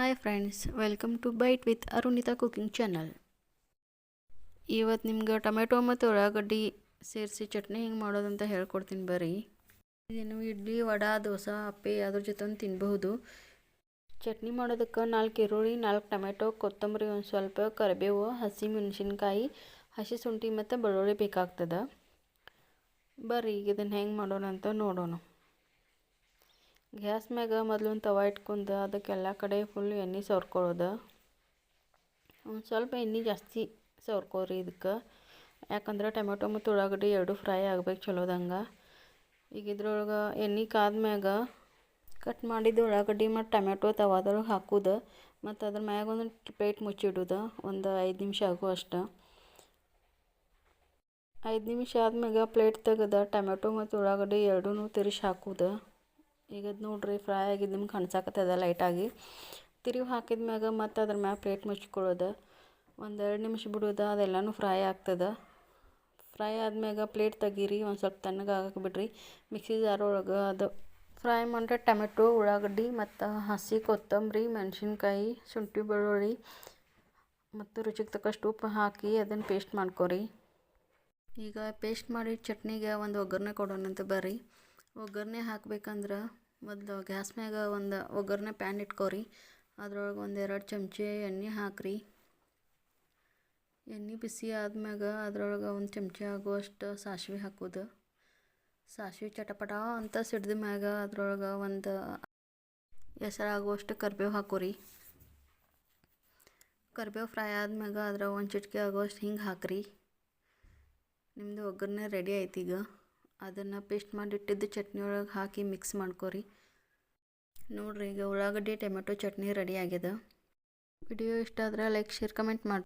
Hi friends welcome to bite with Arunita cooking channel ಇವತ್ತು ನಿಮ್ಗೆ tomato ಮತ್ತು ಉಳ್ಳಾಗಡ್ಡಿ ಸೇರಿಸಿ ಚಟ್ನಿ ಹೆಂಗೆ ಮಾಡೋದಂತ ಹೇಳ್ಕೊಡ್ತೀನಿ ಬರ್ರಿ. ಇದೇನು ಇಡ್ಲಿ, ವಡಾ, ದೋಸೆ ಅಪ್ಪೆ ಅದ್ರ ಜೊತೆ ತಿನ್ನಬಹುದು ಚಟ್ನಿ ಮಾಡೋದಕ್ಕೆ ನಾಲ್ಕು ಈರುಳ್ಳಿ, ನಾಲ್ಕು ಟೊಮೆಟೊ, ಕೊತ್ತಂಬರಿ, ಒಂದು ಸ್ವಲ್ಪ ಕರಿಬೇವು, ಹಸಿ ಮೆಣಸಿನ್ಕಾಯಿ, ಹಸಿ ಶುಂಠಿ ಮತ್ತು ಬೆಳ್ಳುಳ್ಳಿ ಬೇಕಾಗ್ತದೆ. ಬರ್ರಿ, ಈಗ ಇದನ್ನು ಹೆಂಗೆ ಮಾಡೋಣ ಅಂತ ನೋಡೋಣ. ಗ್ಯಾಸ್ ಮ್ಯಾಗ ಮೊದಲು ಒಂದು ತವ ಇಟ್ಕೊಂಡು ಅದಕ್ಕೆಲ್ಲ ಕಡೆ ಫುಲ್ ಎಣ್ಣೆ ಸವ್ರ್ಕೊಳ್ಳೋದು. ಒಂದು ಸ್ವಲ್ಪ ಎಣ್ಣೆ ಜಾಸ್ತಿ ಸವ್ರ್ಕೋರಿ ಇದಕ್ಕೆ ಯಾಕಂದ್ರೆ ಟೊಮೆಟೊ ಮತ್ತು ಉಳ್ಳಾಗಡ್ಡಿ ಎರಡು ಫ್ರೈ ಆಗ್ಬೇಕು ಚಲೋದಂಗೆ ಈಗ ಇದ್ರೊಳಗೆ ಎಣ್ಣೆ ಕಾದ್ಮ್ಯಾಗ ಕಟ್ ಮಾಡಿದ ಉಳ್ಳಾಗಡ್ಡಿ ಮತ್ತು ಟೊಮೆಟೊ ತವಾದೊಳಗೆ ಹಾಕೋದು. ಮತ್ತು ಅದ್ರ ಮ್ಯಾಗ ಒಂದು ಪ್ಲೇಟ್ ಮುಚ್ಚಿಡೋದು ಒಂದು ಐದು ನಿಮಿಷ ಆಗು ಅಷ್ಟು. ಐದು ನಿಮಿಷ ಆದ್ಮ್ಯಾಗ ಪ್ಲೇಟ್ ತೆಗೆದ ಟೊಮೆಟೊ ಮತ್ತು ಉಳ್ಳಾಗಡ್ಡಿ ಎರಡೂ ತಿರುಗಿ ಹಾಕೋದು. ಈಗ ಅದು ನೋಡ್ರಿ ಫ್ರೈ ಆಗಿದ್ದು ನಿಮ್ಗೆ ಕಣ್ಸಾಕತ್ತದ ಲೈಟಾಗಿ ತಿರುವಿ ಹಾಕಿದ ಮ್ಯಾಗ ಮತ್ತು ಅದ್ರ ಮ್ಯಾಗ ಪ್ಲೇಟ್ ಮುಚ್ಕೊಳ್ಳೋದು ಒಂದು ಎರಡು ನಿಮಿಷ ಬಿಡೋದು, ಅದೆಲ್ಲನೂ ಫ್ರೈ ಆಗ್ತದೆ. ಫ್ರೈ ಆದ್ಮ್ಯಾಗ ಪ್ಲೇಟ್ ತೆಗೀರಿ, ಒಂದು ಸ್ವಲ್ಪ ತಣ್ಣಗೆ ಆಗಕ್ಕೆ ಬಿಡ್ರಿ. ಮಿಕ್ಸಿ ಜಾರ್ ಒಳಗೆ ಅದು ಫ್ರೈ ಮಾಡಿದ್ರೆ ಟೊಮೆಟೊ, ಉಳ್ಳಾಗಡ್ಡಿ ಮತ್ತು ಹಸಿ ಕೊತ್ತಂಬರಿ, ಮೆಣಸಿನ್ಕಾಯಿ, ಶುಂಠಿ ಬೆಳ್ಳುಳ್ಳಿ ಮತ್ತು ರುಚಿಗೆ ತಕ್ಕಷ್ಟು ಉಪ್ಪು ಹಾಕಿ ಅದನ್ನು ಪೇಸ್ಟ್ ಮಾಡ್ಕೊರಿ. ಈಗ ಪೇಸ್ಟ್ ಮಾಡಿ ಚಟ್ನಿಗೆ ಒಂದು ಒಗ್ಗರಣೆ ಕೊಡೋಣಂತ ಬರ್ರಿ. ಒಗ್ಗರಣೆ ಹಾಕ್ಬೇಕಂದ್ರೆ ಮೊದಲು ಗ್ಯಾಸ್ ಮ್ಯಾಗ ಒಂದು ಒಗ್ಗರಣೆ ಪ್ಯಾನ್ ಇಟ್ಕೋರಿ. ಅದ್ರೊಳಗೆ ಒಂದು ಎರಡು ಚಮಚೆ ಎಣ್ಣೆ ಹಾಕ್ರಿ. ಎಣ್ಣೆ ಬಿಸಿ ಆದ್ಮ್ಯಾಗ ಅದ್ರೊಳಗೆ ಒಂದು ಚಮಚ ಆಗುವಷ್ಟು ಸಾಸಿವೆ ಹಾಕೋದು. ಸಾಸಿವೆ ಚಟಪಟ ಅಂತ ಸಿಡ್ದ ಮ್ಯಾಗ ಅದ್ರೊಳಗೆ ಒಂದು ಹೆಸರಾಗುವಷ್ಟು ಕರಿಬೇವು ಹಾಕೋರಿ. ಕರಿಬೇವು ಫ್ರೈ ಆದ್ಮ್ಯಾಗ ಅದ್ರಾಗ ಒಂದು ಚಿಟಿಕೆ ಆಗುವಷ್ಟು ಹಿಂಗೆ ಹಾಕ್ರಿ. ನಿಮ್ಮದು ಒಗ್ಗರಣೆ ರೆಡಿ ಆಯ್ತು ಈಗ. ಅದನ್ನು ಪೇಸ್ಟ್ ಮಾಡಿಟ್ಟಿದ್ದು ಚಟ್ನಿ ಒಳಗೆ ಹಾಕಿ ಮಿಕ್ಸ್ ಮಾಡ್ಕೋರಿ. ನೋಡಿರಿ ಈಗ ಉಳ್ಳಾಗಡ್ಡಿ, ಟೊಮೆಟೊ ಚಟ್ನಿ ರೆಡಿ ಆಗ್ಯದ. ವಿಡಿಯೋ ಇಷ್ಟ ಆದರೆ ಲೈಕ್ ಶೇರ್ ಕಮೆಂಟ್ ಮಾಡಿ